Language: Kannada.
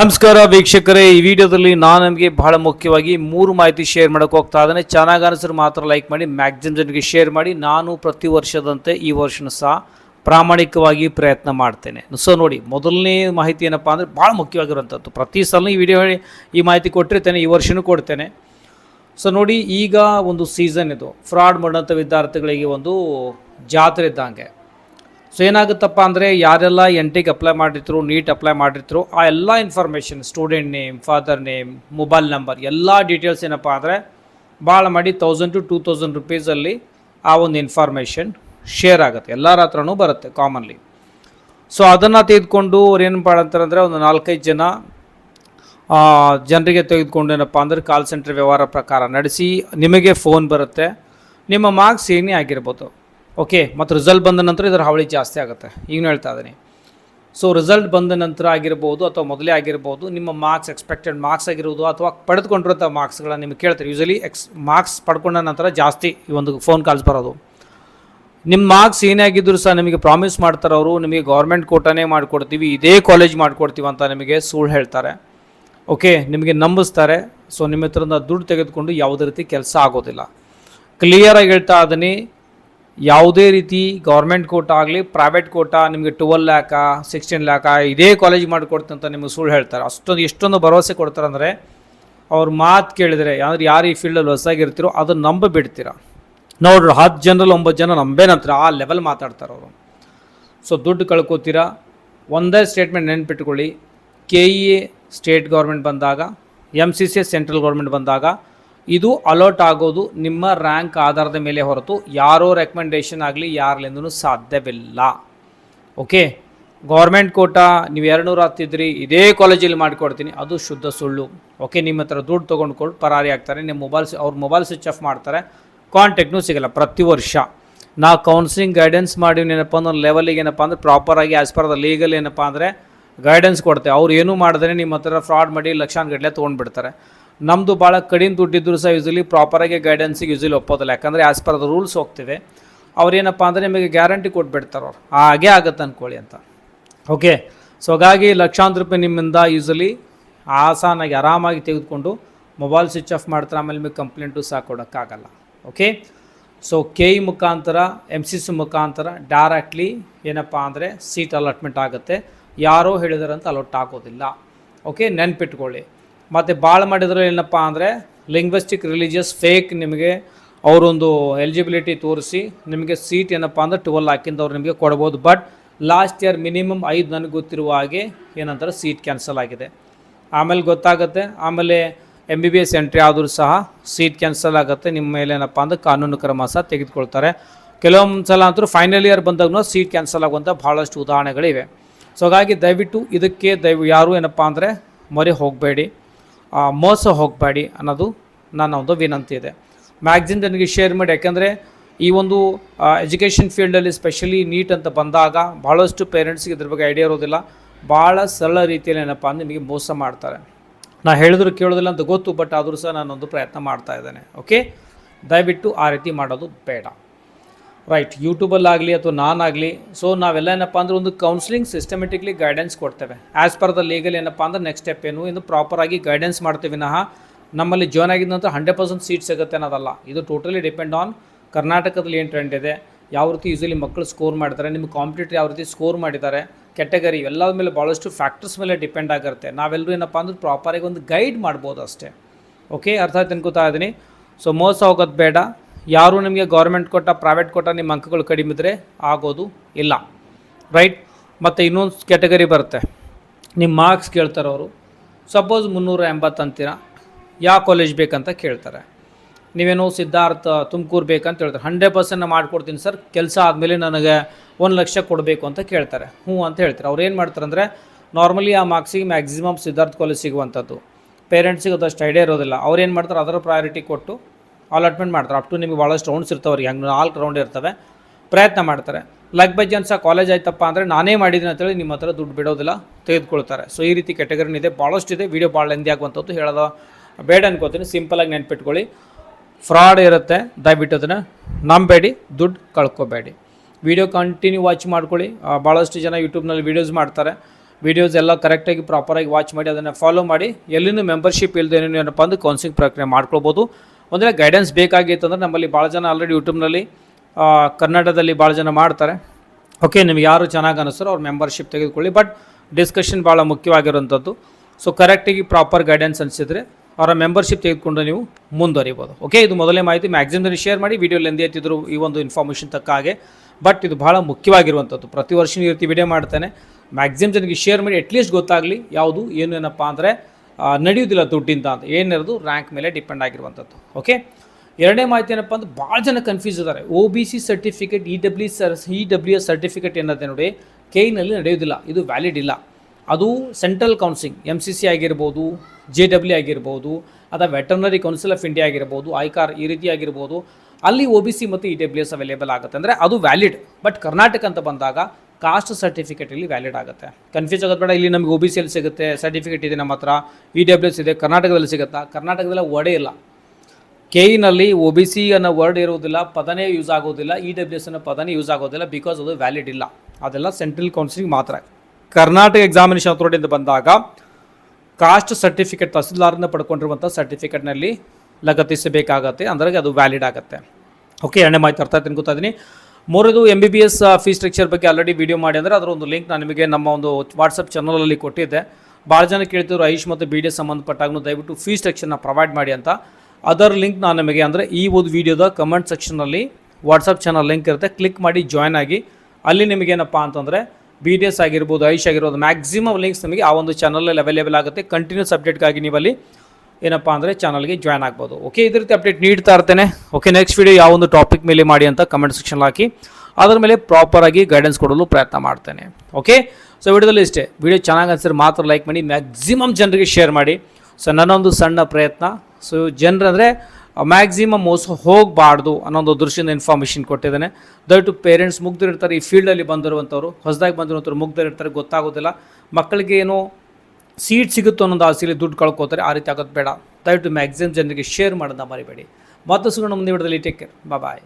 ನಮಸ್ಕಾರ ವೀಕ್ಷಕರೇ, ಈ ವಿಡಿಯೋದಲ್ಲಿ ನಾನು ನಿಮಗೆ ಬಹಳ ಮುಖ್ಯವಾಗಿ ಮೂರು ಮಾಹಿತಿ ಶೇರ್ ಮಾಡೋಕೆ ಹೋಗ್ತಾ ಇದ್ದಾನೆ. ಚೆನ್ನಾಗಿ ಅನಿಸಿದ್ರೆ ಮಾತ್ರ ಲೈಕ್ ಮಾಡಿ ಮ್ಯಾಕ್ಸಿಮಮ್ ಜನರಿಗೆ ಶೇರ್ ಮಾಡಿ. ನಾನು ಪ್ರತಿ ವರ್ಷದಂತೆ ಈ ವರ್ಷನೂ ಸಹ ಪ್ರಾಮಾಣಿಕವಾಗಿ ಪ್ರಯತ್ನ ಮಾಡ್ತೇನೆ. ಸೊ ನೋಡಿ, ಮೊದಲನೇ ಮಾಹಿತಿ ಏನಪ್ಪ ಅಂದರೆ ಭಾಳ ಮುಖ್ಯವಾಗಿರುವಂಥದ್ದು. ಪ್ರತಿ ಸಲ ಈ ವಿಡಿಯೋ ಈ ಮಾಹಿತಿ ಕೊಟ್ಟಿರ್ತೇನೆ, ಈ ವರ್ಷನೂ ಕೊಡ್ತೇನೆ. ಸೊ ನೋಡಿ, ಈಗ ಒಂದು ಸೀಸನ್ ಇದು. ಫ್ರಾಡ್ ಮಾಡೋಂಥ ವಿದ್ಯಾರ್ಥಿಗಳಿಗೆ ಒಂದು ಜಾತ್ರೆ ಇದ್ದಂಗೆ. ಸೊ ಏನಾಗುತ್ತಪ್ಪ ಅಂದರೆ ಯಾರೆಲ್ಲ ಎನ್ ಟಿಗೆ ಅಪ್ಲೈ ಮಾಡಿದ್ರು ನೀಟ್ ಅಪ್ಲೈ ಮಾಡಿದ್ರು, ಆ ಎಲ್ಲ information student name father name mobile number ಎಲ್ಲ ಡೀಟೇಲ್ಸ್ ಏನಪ್ಪ ಅಂದರೆ ಭಾಳ ಮಾಡಿ ತೌಸಂಡ್ ಟು ಟೂ ತೌಸಂಡ್ ರುಪೀಸಲ್ಲಿ ಆ ಒಂದು ಇನ್ಫಾರ್ಮೇಷನ್ ಶೇರ್ ಆಗುತ್ತೆ. ಎಲ್ಲರ ಹತ್ರನೂ ಬರುತ್ತೆ ಕಾಮನ್ಲಿ ಸೊ ಅದನ್ನು ತೆಗೆದುಕೊಂಡು ಅವ್ರು ಏನು ಮಾಡ್ತಾರೆ ಒಂದು ನಾಲ್ಕೈದು ಜನ ಜನರಿಗೆ ತೆಗೆದುಕೊಂಡು ಏನಪ್ಪ ಅಂದರೆ ಕಾಲ್ ಸೆಂಟರ್ ವ್ಯವಹಾರ ಪ್ರಕಾರ ನಡೆಸಿ ನಿಮಗೆ ಫೋನ್ ಬರುತ್ತೆ. ನಿಮ್ಮ ಮಾರ್ಕ್ಸ್ ಏನೇ ಆಗಿರ್ಬೋದು. ಓಕೆ, ಮತ್ತು ರಿಸಲ್ಟ್ ಬಂದ ನಂತರ ಇದರ ಹಾವಳಿ ಜಾಸ್ತಿ ಆಗುತ್ತೆ. ಈಗಲೂ ಹೇಳ್ತಾ ಇದ್ದೀನಿ. ಸೊ ರಿಸಲ್ಟ್ ಬಂದ ನಂತರ ಆಗಿರ್ಬೋದು ಅಥವಾ ಮೊದಲೇ ಆಗಿರ್ಬೋದು ನಿಮ್ಮ ಮಾರ್ಕ್ಸ್ ಎಕ್ಸ್ಪೆಕ್ಟೆಡ್ ಮಾರ್ಕ್ಸ್ ಆಗಿರ್ಬೋದು ಅಥವಾ ಪಡೆದುಕೊಂಡಿರೋಂಥ ಮಾರ್ಕ್ಸ್ಗಳನ್ನ ನಿಮಗೆ ಕೇಳ್ತಾರೆ. ಯೂಸಲಿ ಎಕ್ಸ್ ಮಾರ್ಕ್ಸ್ ಪಡ್ಕೊಂಡ ನಂತರ ಜಾಸ್ತಿ ಈ ಒಂದು ಫೋನ್ ಕಾಲ್ಸ್ ಬರೋದು. ನಿಮ್ಮ ಮಾರ್ಕ್ಸ್ ಏನೇ ಆಗಿದ್ದರೂ ಸಹ ನಿಮಗೆ ಪ್ರಾಮಿಸ್ ಮಾಡ್ತಾರೆ ಅವರು, ನಿಮಗೆ ಗೌರ್ಮೆಂಟ್ ಕೋಟಾನೇ ಮಾಡಿಕೊಡ್ತೀವಿ, ಇದೇ ಕಾಲೇಜ್ ಮಾಡಿಕೊಡ್ತೀವಿ ಅಂತ ನಿಮಗೆ ಸುಳ್ಳು ಹೇಳ್ತಾರೆ. ಓಕೆ ನಿಮಗೆ ನಂಬಿಸ್ತಾರೆ. ಸೊ ನಿಮ್ಮ ಹತ್ರದಿಂದ ದುಡ್ಡು ತೆಗೆದುಕೊಂಡು ಯಾವುದೇ ರೀತಿ ಕೆಲಸ ಆಗೋದಿಲ್ಲ. ಕ್ಲಿಯರಾಗಿ ಹೇಳ್ತಾ ಇದ್ದೀನಿ. ಯಾವುದೇ ರೀತಿ ಗೌರ್ಮೆಂಟ್ ಕೋಟ ಆಗಲಿ ಪ್ರೈವೇಟ್ ಕೋಟ ನಿಮಗೆ ಟ್ವೆಲ್ ಲ್ಯಾಕಾ ಸಿಕ್ಸ್ಟೀನ್ ಲ್ಯಾಕಾ ಇದೇ ಕಾಲೇಜ್ ಮಾಡಿಕೊಡ್ತೀನಿ ಅಂತ ನಿಮಗೆ ಸುಳ್ಳು ಹೇಳ್ತಾರೆ. ಅಷ್ಟೊಂದು, ಎಷ್ಟೊಂದು ಭರವಸೆ ಕೊಡ್ತಾರೆ ಅಂದರೆ ಅವ್ರ ಮಾತು ಕೇಳಿದರೆ ಅಂದರೆ ಯಾರು ಈ ಫೀಲ್ಡಲ್ಲಿ ಹೊಸಾಗಿರ್ತೀರೋ ಅದನ್ನು ನಂಬಿಬಿಡ್ತೀರ ನೋಡ್ರಿ ಹತ್ತು ಜನರಲ್ಲಿ ಒಂಬತ್ತು ಜನ ನಂಬೇ ನಂತರ ಆ ಲೆವೆಲ್ ಮಾತಾಡ್ತಾರೆ ಅವರು. ಸೊ ದುಡ್ಡು ಕಳ್ಕೊತೀರಾ? ಒಂದೇ ಸ್ಟೇಟ್ಮೆಂಟ್ ನೆನ್ಪಿಟ್ಕೊಳ್ಳಿ. K E A state government ಬಂದಾಗ M C C central government ಬಂದಾಗ ಇದು ಅಲರ್ಟ್ ಆಗೋದು ನಿಮ್ಮ ರ್ಯಾಂಕ್ ಆಧಾರದ ಮೇಲೆ ಹೊರತು ಯಾರೋ ರೆಕಮೆಂಡೇಷನ್ ಆಗಲಿ ಯಾರ್ಲಿಂದನೂ ಸಾಧ್ಯವಿಲ್ಲ. ಓಕೆ ಗೌರ್ಮೆಂಟ್ ಕೋಟಾ ನೀವು ಎರಡುನೂರು ಹತ್ತಿದ್ರಿ, ಇದೇ ಕಾಲೇಜಲ್ಲಿ ಮಾಡಿಕೊಡ್ತೀನಿ, ಅದು ಶುದ್ಧ ಸುಳ್ಳು. ಓಕೆ ನಿಮ್ಮ ಹತ್ರ ದುಡ್ಡು ತೊಗೊಂಡ್ಕೊಂಡು ಪರಾರಿ ಆಗ್ತಾರೆ, ನಿಮ್ಮ ಮೊಬೈಲ್ ಅವ್ರ ಮೊಬೈಲ್ ಸ್ವಿಚ್ ಆಫ್ ಮಾಡ್ತಾರೆ ಕಾಂಟ್ಯಾಕ್ಟ್ನೂ ಸಿಗಲ್ಲ ಪ್ರತಿ ವರ್ಷ. ನಾ ಕೌನ್ಸಿಲಿಂಗ್ ಗೈಡೆನ್ಸ್ ಮಾಡಿ ಏನಪ್ಪ ಅಂದ್ರೆ ಲೆವೆಲಿಗೆ ಏನಪ್ಪ ಅಂದ್ರೆ ಪ್ರಾಪರಾಗಿ ಆ್ಯಸ್ ಪರ್ ದ ಲೀಗಲ್ ಏನಪ್ಪ ಅಂದರೆ ಗೈಡೆನ್ಸ್ ಕೊಡ್ತೇವೆ. ಅವ್ರು ಏನೂ ಮಾಡಿದ್ರೆ ನಿಮ್ಮ ಹತ್ರ ಫ್ರಾಡ್ ಮಾಡಿ ಲಕ್ಷಾನುಗಟ್ಟಲೆ ತೊಗೊಂಡ್ಬಿಡ್ತಾರೆ. ನಮ್ಮದು ಭಾಳ ಕಡಿಮೆ ದುಡ್ಡಿದ್ರು ಸಹ ಯೂಸಲಿ ಪ್ರಾಪರಾಗಿ ಗೈಡೆನ್ಸಿಗೆ ಯೂಸಲಿ ಒಪ್ಪೋದಿಲ್ಲ. ಯಾಕಂದರೆ ಆ್ಯಸ್ ಪರ್ ದ ರೂಲ್ಸ್ ಹೋಗ್ತಿವೆ. ಅವ್ರೇನಪ್ಪ ಅಂದರೆ ನಿಮಗೆ ಗ್ಯಾರಂಟಿ ಕೊಟ್ಬಿಡ್ತಾರೆ ಅವ್ರು. ಹಾಗೆ ಆಗುತ್ತೆ ಅಂದ್ಕೊಳ್ಳಿ ಅಂತ. ಓಕೆ ಸೊ ಹಾಗಾಗಿ ಲಕ್ಷಾಂತರ ರೂಪಾಯಿ ನಿಮ್ಮಿಂದ ಯೂಸಲಿ ಆಸಾನಾಗಿ ಆರಾಮಾಗಿ ತೆಗೆದುಕೊಂಡು ಮೊಬೈಲ್ ಸ್ವಿಚ್ ಆಫ್ ಮಾಡ್ತಾರೆ. ಆಮೇಲೆ ನಿಮಗೆ ಕಂಪ್ಲೇಂಟು ಸಹ ಕೊಡೋಕ್ಕಾಗಲ್ಲ. ಓಕೆ ಸೊ ಕೆ ಇ ಮುಖಾಂತರ ಎಂ ಸಿ ಸಿ ಮುಖಾಂತರ ಡೈರೆಕ್ಟ್ಲಿ ಏನಪ್ಪ ಅಂದರೆ ಸೀಟ್ ಅಲಾಟ್ಮೆಂಟ್ ಆಗುತ್ತೆ. ಯಾರೋ ಹೇಳಿದಾರಂತ ಅಲೋಟ್ ಆಗೋದಿಲ್ಲ. ಓಕೆ ನೆನ್ಪಿಟ್ಕೊಳ್ಳಿ. ಮತ್ತು ಭಾಳ ಮಾಡಿದ್ರೆ ಏನಪ್ಪ ಅಂದರೆ ಲಿಂಗ್ವಿಸ್ಟಿಕ್ ರಿಲಿಜಿಯಸ್ ಫೇಕ್ ನಿಮಗೆ ಅವರೊಂದು ಎಲಿಜಿಬಿಲಿಟಿ ತೋರಿಸಿ ನಿಮಗೆ ಸೀಟ್ ಏನಪ್ಪ ಅಂದರೆ ಟ್ವೆಲ್ ಹಾಕಿಂದವ್ರು ನಿಮಗೆ ಕೊಡ್ಬೋದು. ಬಟ್ ಲಾಸ್ಟ್ ಇಯರ್ ಮಿನಿಮಮ್ ಐದು ನನಗೆ ಗೊತ್ತಿರುವ ಹಾಗೆ ಏನಂತಾರೆ ಸೀಟ್ ಕ್ಯಾನ್ಸಲ್ ಆಗಿದೆ. ಆಮೇಲೆ ಗೊತ್ತಾಗುತ್ತೆ, ಆಮೇಲೆ M B B S entry ಆದರೂ ಸಹ ಸೀಟ್ ಕ್ಯಾನ್ಸಲ್ ಆಗುತ್ತೆ. ನಿಮ್ಮ ಮೇಲೆ ಏನಪ್ಪ ಅಂದರೆ ಕಾನೂನು ಕ್ರಮ ಸಹ ತೆಗೆದುಕೊಳ್ತಾರೆ. ಕೆಲವೊಂದು ಸಲ ಅಂತೂ ಫೈನಲ್ ಇಯರ್ ಬಂದಾಗೂ ಸೀಟ್ ಕ್ಯಾನ್ಸಲ್ ಆಗುವಂಥ ಭಾಳಷ್ಟು ಉದಾಹರಣೆಗಳಿವೆ. ಸೊ ಹಾಗಾಗಿ ದಯವಿಟ್ಟು ಇದಕ್ಕೆ ದಯವು ಯಾರು ಏನಪ್ಪ ಅಂದರೆ ಮೊರೆ ಹೋಗಬೇಡಿ. ಮೋಸ ಹೋಗಬೇಡಿ ಅನ್ನೋದು ನನ್ನ ಒಂದು ವಿನಂತಿ ಇದೆ. ಮ್ಯಾಗ್ಝಿನ್ ನನಗೆ ಶೇರ್ ಮಾಡಿ, ಯಾಕೆಂದರೆ ಈ ಒಂದು ಎಜುಕೇಷನ್ ಫೀಲ್ಡಲ್ಲಿ ಸ್ಪೆಷಲಿ ನೀಟ್ ಅಂತ ಬಂದಾಗ ಭಾಳಷ್ಟು ಪೇರೆಂಟ್ಸ್ಗೆ ಇದ್ರ ಬಗ್ಗೆ ಐಡಿಯಾ ಇರೋದಿಲ್ಲ. ಭಾಳ ಸರಳ ರೀತಿಯಲ್ಲಿ ಏನಪ್ಪ ಅಂದರೆ ನಿಮಗೆ ಮೋಸ ಮಾಡ್ತಾರೆ. ನಾನು ಹೇಳಿದ್ರು ಕೇಳೋದಿಲ್ಲ ಅಂತ ಗೊತ್ತು ಬಟ್ ಆದರೂ ಸಹ ನಾನೊಂದು ಪ್ರಯತ್ನ ಮಾಡ್ತಾ ಇದ್ದೇನೆ. ಓಕೆ ದಯವಿಟ್ಟು ಆ ರೀತಿ ಮಾಡೋದು ಬೇಡ. ರೈಟ್ ಯೂಟ್ಯೂಬಲ್ಲಾಗಲಿ ಅಥವಾ ನಾನಾಗಲಿ ಸೊ ನಾವೆಲ್ಲ ಏನಪ್ಪ ಅಂದ್ರೆ ಒಂದು ಕೌನ್ಸಿಲಿಂಗ್ ಸಿಸ್ಟಮೆಟಿಕ್ಲಿ ಗೈಡೆನ್ಸ್ ಕೊಡ್ತೇವೆ. ಆ್ಯಸ್ ಪರ್ ದ ಲೀಗಲ್ ಏನಪ್ಪ ಅಂದ್ರೆ ನೆಕ್ಸ್ಟ್ ಸ್ಟೆಪ್ ಏನು, ಇದು ಪ್ರಾಪರಾಗಿ ಗೈಡೆನ್ಸ್ ಮಾಡ್ತೀವಿ ವಿನಃ ನಮ್ಮಲ್ಲಿ ಜಾಯ್ನ್ ಆಗಿದ ನಂತರ ಹಂಡ್ರೆಡ್ ಪರ್ಸೆಂಟ್ ಸೀಟ್ ಸಿಗುತ್ತೆ ಅನ್ನೋದಲ್ಲ. ಇದು ಟೋಟಲಿ ಡಿಪೆಂಡ್ ಆನ್ ಕರ್ನಾಟಕದಲ್ಲಿ ಏನು ಟ್ರೆಂಡ್ ಇದೆ, ಯಾವ ರೀತಿ ಯೂಸಲಿ ಮಕ್ಕಳು ಸ್ಕೋರ್ ಮಾಡಿದ್ದಾರೆ ನಿಮ್ಮ ಕಾಂಪಿಟೇಟಿವ್ ಯಾವ ರೀತಿ ಸ್ಕೋರ್ ಮಾಡಿದ್ದಾರೆ ಕೆಟಗರಿ ಎಲ್ಲದ ಮೇಲೆ ಭಾಳಷ್ಟು ಫ್ಯಾಕ್ಟರ್ಸ್ ಮೇಲೆ ಡಿಪೆಂಡ್ ಆಗಿರುತ್ತೆ. ನಾವೆಲ್ಲರೂ ಏನಪ್ಪ ಅಂದ್ರೆ ಪ್ರಾಪರಾಗಿ ಒಂದು ಗೈಡ್ ಮಾಡ್ಬೋದು ಅಷ್ಟೇ. ಓಕೆ ಅರ್ಥ ಆಯ್ತು ಅನ್ಕೋತಾ ಇದ್ದೀನಿ. ಸೊ ಮೋಸ ಹೋಗೋದು ಬೇಡ. ಯಾರು ನಿಮಗೆ ಗೌರ್ಮೆಂಟ್ ಕೊಟ್ಟ ಪ್ರೈವೇಟ್ ಕೊಟ್ಟ ನಿಮ್ಮ ಅಂಕಗಳು ಕಡಿಮೆ ಇದ್ದರೆ ಆಗೋದು ಇಲ್ಲ. ರೈಟ್ ಮತ್ತು ಇನ್ನೊಂದು ಕ್ಯಾಟಗರಿ ಬರುತ್ತೆ. ನಿಮ್ಮ ಮಾರ್ಕ್ಸ್ ಕೇಳ್ತಾರೆ ಅವರು. ಸಪೋಸ್ ಮುನ್ನೂರ ಎಂಬತ್ತು ಅಂತೀರ? ಯಾವ ಕಾಲೇಜ್ ಬೇಕಂತ ಕೇಳ್ತಾರೆ. ನೀವೇನೋ ಸಿದ್ಧಾರ್ಥ, ತುಮಕೂರು ಬೇಕಂತ ಹೇಳ್ತಾರೆ. ಹಂಡ್ರೆಡ್ ಪರ್ಸೆಂಟ್ ನಾನು ಮಾಡ್ಕೊಡ್ತೀನಿ ಸರ್ ಕೆಲಸ ಆದಮೇಲೆ ನನಗೆ ಒಂದು ಲಕ್ಷ ಕೊಡಬೇಕು ಅಂತ ಕೇಳ್ತಾರೆ. ಹ್ಞೂ ಅಂತ ಹೇಳ್ತಾರೆ. ಅವ್ರು ಏನು ಮಾಡ್ತಾರೆ ಅಂದರೆ ನಾರ್ಮಲಿ ಆ ಮಾರ್ಕ್ಸಿಗೆ ಮ್ಯಾಕ್ಸಿಮಮ್ ಸಿದ್ಧಾರ್ಥ ಕಾಲೇಜ್ ಸಿಗುವಂಥದ್ದು. ಪೇರೆಂಟ್ಸಿಗೆ ಅದಷ್ಟು ಐಡಿಯಾ ಇರೋದಿಲ್ಲ. ಅವ್ರು ಏನು ಮಾಡ್ತಾರೆ? ಅದರ ಪ್ರಯಾರಿಟಿ ಕೊಟ್ಟು ಅಲಾಟ್ಮೆಂಟ್ ಮಾಡ್ತಾರೆ. ಅಪ್ ಟು ನಿಮಗೆ ಭಾಳಷ್ಟು ರೌಂಡ್ಸ್ ಇರ್ತವೆ ಅವ್ರಿಗೆ. ಹಂಗೆ ನಾಲ್ಕು ರೌಂಡ್ ಇರ್ತವೆ. ಪ್ರಯತ್ನ ಮಾಡ್ತಾರೆ. ಲಗ್ ಬೈ ಚಾನ್ಸ್ ಕಾಲೇಜ್ ಆಯ್ತಪ್ಪ ಅಂದರೆ ನಾನೇ ಮಾಡಿದ್ದೀನಿ ಅಂತೇಳಿ ನಿಮ್ಮ ಹತ್ರ ದುಡ್ಡು ಬಿಡೋದಿಲ್ಲ, ತೆಗೆದುಕೊಳ್ತಾರೆ. ಸೊ ಈ ರೀತಿ ಕ್ಯಾಟಗರಿ ಇದೆ. ಭಾಳಷ್ಟು ಇದೆ. ವೀಡಿಯೋ ಭಾಳ ಲೆಂದಿ ಆಗುವಂಥದ್ದು ಹೇಳೋದು ಬೇಡ ಅನ್ಕೋತೀನಿ. ಸಿಂಪಲಾಗಿ ನೆನ್ಪಿಟ್ಕೊಳ್ಳಿ. ಫ್ರಾಡ್ ಇರುತ್ತೆ. ದಯವಿಟ್ಟು ಅದನ್ನು ನಂಬೇಡಿ. ದುಡ್ಡು ಕಳ್ಕೊಬೇಡಿ. ವಿಡಿಯೋ ಕಂಟಿನ್ಯೂ ವಾಚ್ ಮಾಡ್ಕೊಳ್ಳಿ. ಭಾಳಷ್ಟು ಜನ ಯೂಟ್ಯೂಬ್ನಲ್ಲಿ ವೀಡಿಯೋಸ್ ಮಾಡ್ತಾರೆ. ವೀಡಿಯೋಸ್ ಎಲ್ಲ ಕರೆಕ್ಟಾಗಿ ಪ್ರಾಪರಾಗಿ ವಾಚ್ ಮಾಡಿ, ಅದನ್ನು ಫಾಲೋ ಮಾಡಿ. ಎಲ್ಲಿನೂ ಮೆಂಬರ್ಶಿಪ್ ಇಲ್ಲದೆ ಏನಪ್ಪ ಅಂದ್ರೆ ಕೌನ್ಸಿಲಿಂಗ್ ಪ್ರಕ್ರಿಯೆ ಮಾಡ್ಕೊಳ್ಬೋದು. ಒಂದರೆ ಗೈಡೆನ್ಸ್ ಬೇಕಾಗಿತ್ತು ಅಂದರೆ ನಮ್ಮಲ್ಲಿ ಭಾಳ ಜನ ಆಲ್ರೆಡಿ ಯೂಟ್ಯೂಬ್ನಲ್ಲಿ ಕರ್ನಾಟಕದಲ್ಲಿ ಭಾಳ ಜನ ಮಾಡ್ತಾರೆ. ಓಕೆ ನಿಮ್ಗೆ ಯಾರು ಚೆನ್ನಾಗಿ ಅನಿಸ್ತಾರೋ ಅವ್ರ ಮೆಂಬರ್ಶಿಪ್ ತೆಗೆದುಕೊಳ್ಳಿ. ಬಟ್ ಡಿಸ್ಕಷನ್ ಭಾಳ ಮುಖ್ಯವಾಗಿರುವಂಥದ್ದು. ಸೊ ಕರೆಕ್ಟಾಗಿ ಪ್ರಾಪರ್ ಗೈಡೆನ್ಸ್ ಅನಿಸಿದರೆ ಅವರ ಮೆಂಬರ್ಶಿಪ್ ತೆಗೆದುಕೊಂಡು ನೀವು ಮುಂದುವರಿಬೋದು. ಓಕೆ ಇದು ಮೊದಲೇ ಮಾಹಿತಿ. ಮ್ಯಾಕ್ಸಿಮಮ್ ಶೇರ್ ಮಾಡಿ ವಿಡಿಯೋ ಎಂದೇ ಎತ್ತಿದ್ರು ಈ ಒಂದು ಇನ್ಫಾರ್ಮೇಷನ್ ತಕ್ಕ ಹಾಗೆ. ಬಟ್ ಇದು ಭಾಳ ಮುಖ್ಯವಾಗಿರುವಂಥದ್ದು. ಪ್ರತಿ ವರ್ಷ ಈ ರೀತಿ ವಿಡಿಯೋ ಮಾಡ್ತೇನೆ. ಮ್ಯಾಕ್ಸಿಮ್ ಜನರಿಗೆ ಶೇರ್ ಮಾಡಿ ಅಟ್ಲೀಸ್ಟ್ ಗೊತ್ತಾಗಲಿ ಯಾವುದು, ಏನು ಏನಪ್ಪ ಅಂದರೆ ನಡೆಯುವುದಿಲ್ಲ ದುಡ್ಡಿಂದ ಅಂತ. ಏನಿರೋದು ರ್ಯಾಂಕ್ ಮೇಲೆ ಡಿಪೆಂಡ್ ಆಗಿರುವಂಥದ್ದು. ಓಕೆ ಎರಡನೇ ಮಾಹಿತಿ ಏನಪ್ಪ ಅಂದ್ರೆ ಭಾಳ ಜನ ಕನ್ಫ್ಯೂಸ್ ಇದ್ದಾರೆ O B C certificate E W sir E W S certificate ಏನತ್ತೆ ನೋಡಿ ಕೈನಲ್ಲಿ ನಡೆಯೋದಿಲ್ಲ ಇದು ವ್ಯಾಲಿಡ್ ಇಲ್ಲ. ಅದು central counselling M C C ಆಗಿರ್ಬೋದು ಜೆ ಡಬ್ಲ್ಯೂ ಆಗಿರ್ಬೋದು, ಅಥವಾ ವೆಟರ್ನರಿ ಕೌನ್ಸಿಲ್ ಆಫ್ ಇಂಡಿಯಾ ಆಗಿರ್ಬೋದು ಐಕಾರ್ ಈ ರೀತಿ ಆಗಿರ್ಬೋದು. ಅಲ್ಲಿ ಒ ಬಿ ಸಿ ಮತ್ತು ಇ ಡಬ್ಲ್ಯೂ ಎಸ್ ಅವೈಲೇಬಲ್ ಆಗುತ್ತೆ. ಅಂದರೆ ಅದು ವ್ಯಾಲಿಡ್ ಬಟ್ ಕರ್ನಾಟಕ ಅಂತ ಬಂದಾಗ ಕಾಸ್ಟ್ ಸರ್ಟಿಫಿಕೇಟ್ ಇಲ್ಲಿ ವ್ಯಾಲಿಡ್ ಆಗುತ್ತೆ. ಕನ್ಫ್ಯೂಸ್ ಆಗೋದು ಬೇಡ, ಇಲ್ಲಿ ನಮಗೆ ಒ ಬಿ ಸಿ ಎಲ್ಲಿ ಸಿಗುತ್ತೆ ಸರ್ಟಿಫಿಕೇಟ್ ಇದೆ ನಮ್ಮ ಹತ್ರ ಇ ಡಬ್ಲ್ಯೂ ಎಸ್ ಇದೆ, ಕರ್ನಾಟಕದಲ್ಲಿ ಸಿಗುತ್ತಾ? ಕರ್ನಾಟಕದಲ್ಲಿ ಒಡೆ ಇಲ್ಲ. ಕೆ ಇನಲ್ಲಿ ಒ ಬಿ ಸಿ ಅನ್ನೋ ವರ್ಡ್ ಇರುವುದಿಲ್ಲ, ಪದನೇ ಯೂಸ್ ಆಗೋದಿಲ್ಲ ಇ ಡಬ್ಲ್ಯೂ ಎಸ್ ಅನ್ನೋ ಪದನೇ ಯೂಸ್ ಆಗೋದಿಲ್ಲ ಬಿಕಾಸ್ ಅದು ವ್ಯಾಲಿಡ್ ಇಲ್ಲ. ಅದೆಲ್ಲ ಸೆಂಟ್ರಲ್ ಕೌನ್ಸಿಲಿಂಗ್ ಮಾತ್ರ. ಕರ್ನಾಟಕ ಎಕ್ಸಾಮಿನೇಷನ್ ಅಥಾರಿಟಿಯಿಂದ ಬಂದಾಗ, ಕಾಸ್ಟ್ ಸರ್ಟಿಫಿಕೇಟ್ ತಹಸೀಲ್ದಾರರಿಂದ ಪಡ್ಕೊಂಡಿರುವಂಥ ಸರ್ಟಿಫಿಕೇಟ್ನಲ್ಲಿ ಲಗತ್ತಿಸಬೇಕಾಗತ್ತೆ ಅಂದ್ರೆ ಅದು ವ್ಯಾಲಿಡ್ ಆಗುತ್ತೆ. ಓಕೆ ಎರಡನೇ ಮಾಹಿತಿ ಅರ್ಥ ಆಯ್ತು ಗೊತ್ತಾ ಇದ್ದೀನಿ ಮೂರದು M B B S fee structure ಬಗ್ಗೆ ಆಲ್ರೆಡಿ ವಿಡಿಯೋ ಮಾಡಿ ಅಂದರೆ ಅದರ ಒಂದು ಲಿಂಕ್ ನಾನು ನಿಮಗೆ ನಮ್ಮ ಒಂದು ವಾಟ್ಸಪ್ ಚಾನಲಲ್ಲಿ ಕೊಟ್ಟಿದ್ದೆ. ಭಾಳ ಜನ ಕೇಳ್ತಿದ್ರು, ಐಶ್ ಮತ್ತು ಬಿ ಡಿ ಎಸ್ ಸಂಬಂಧಪಟ್ಟಾಗೂ ದಯವಿಟ್ಟು ಫೀಸ್ ಸ್ಟ್ರಕ್ಚರ್ನ ಪ್ರೊವೈಡ್ ಮಾಡಿ ಅಂತ. ಅದರ ಲಿಂಕ್ ನಾನು ನಿಮಗೆ ಅಂದರೆ ಈ ಒಂದು ವಿಡಿಯೋದ ಕಮೆಂಟ್ ಸೆಕ್ಷನಲ್ಲಿ ವಾಟ್ಸಪ್ ಚಾನಲ್ ಲಿಂಕ್ ಇರುತ್ತೆ. ಕ್ಲಿಕ್ ಮಾಡಿ ಜಾಯ್ನ್ ಆಗಿ. ಅಲ್ಲಿ ನಿಮಗೇನಪ್ಪ ಅಂತಂದರೆ ಬಿ ಡಿ ಎಸ್ ಆಗಿರ್ಬೋದು, ಐಶ್ ಆಗಿರ್ಬೋದು ಮ್ಯಾಕ್ಸಿಮಮ್ ಲಿಂಕ್ಸ್ ನಿಮಗೆ ಆ ಒಂದು ಚಾನಲಲ್ಲಿ ಅವೈಲೇಬಲ್ ಆಗುತ್ತೆ. ಕಂಟಿನ್ಯೂಸ್ ಅಪ್ಡೇಟ್ಗಾಗಿ ನೀವಲ್ಲಿ ಏನಪ್ಪ ಅಂದರೆ ಚಾನಲ್ಗೆ ಜಾಯ್ನ್ ಆಗ್ಬೋದು. ಓಕೆ ಇದೇ ರೀತಿ ಅಪ್ಡೇಟ್ ನೀಡ್ತಾ ಇರ್ತೇನೆ. ಓಕೆ ನೆಕ್ಸ್ಟ್ ವಿಡಿಯೋ ಯಾವ ಒಂದು ಟಾಪಿಕ್ ಮೇಲೆ ಮಾಡಿ ಅಂತ ಕಮೆಂಟ್ ಸೆಕ್ಷನ್ ಹಾಕಿ. ಅದರ ಮೇಲೆ ಪ್ರಾಪರಾಗಿ ಗೈಡೆನ್ಸ್ ಕೊಡಲು ಪ್ರಯತ್ನ ಮಾಡ್ತೇನೆ. ಓಕೆ ಸೊ ವಿಡಿಯೋದಲ್ಲಿ ಇಷ್ಟೇ. ವಿಡಿಯೋ ಚೆನ್ನಾಗಿ ಅನ್ಸಿದ್ರೆ ಮಾತ್ರ ಲೈಕ್ ಮಾಡಿ ಮ್ಯಾಕ್ಸಿಮಮ್ ಜನರಿಗೆ ಶೇರ್ ಮಾಡಿ. ಸೊ ನನ್ನೊಂದು ಸಣ್ಣ ಪ್ರಯತ್ನ. ಸೊ ಜನರಂದರೆ ಮ್ಯಾಕ್ಸಿಮಮ್ ಮೋಸ ಹೋಗಬಾರ್ದು ಅನ್ನೋದು ದೃಶ್ಯದ ಇನ್ಫಾರ್ಮೇಷನ್ ಕೊಟ್ಟಿದ್ದೇನೆ. ದಯವಿಟ್ಟು ಪೇರೆಂಟ್ಸ್ ಮುಗ್ದಿರ್ತಾರೆ. ಈ ಫೀಲ್ಡಲ್ಲಿ ಬಂದಿರುವಂಥವ್ರು, ಹೊಸದಾಗಿ ಬಂದಿರುವಂಥವ್ರು ಮುಗ್ದಿರ್ತಾರೆ. ಗೊತ್ತಾಗೋದಿಲ್ಲ. ಮಕ್ಕಳಿಗೆ ಏನೋ ಸೀಟ್ ಸಿಗುತ್ತೋ ಅನ್ನೋದು ಆಸೆಯಲ್ಲಿ ದುಡ್ಡು ಕಳ್ಕೊತಾರೆ, ಆ ರೀತಿ ಆಗೋದು ಬೇಡ. ದಯವಿಟ್ಟು ಮ್ಯಾಕ್ಸಿಮಮ್ ಜನರಿಗೆ ಶೇರ್ ಮಾಡೋದನ್ನ ಮರಿಬೇಡಿ. ಮತ್ತೆ ಸಿಗೋಣ ಮುಂದೆ ವಿಡಿಯೋದಲ್ಲಿ ಟೇಕ್ ಕೇರ್ ಬಾಯ್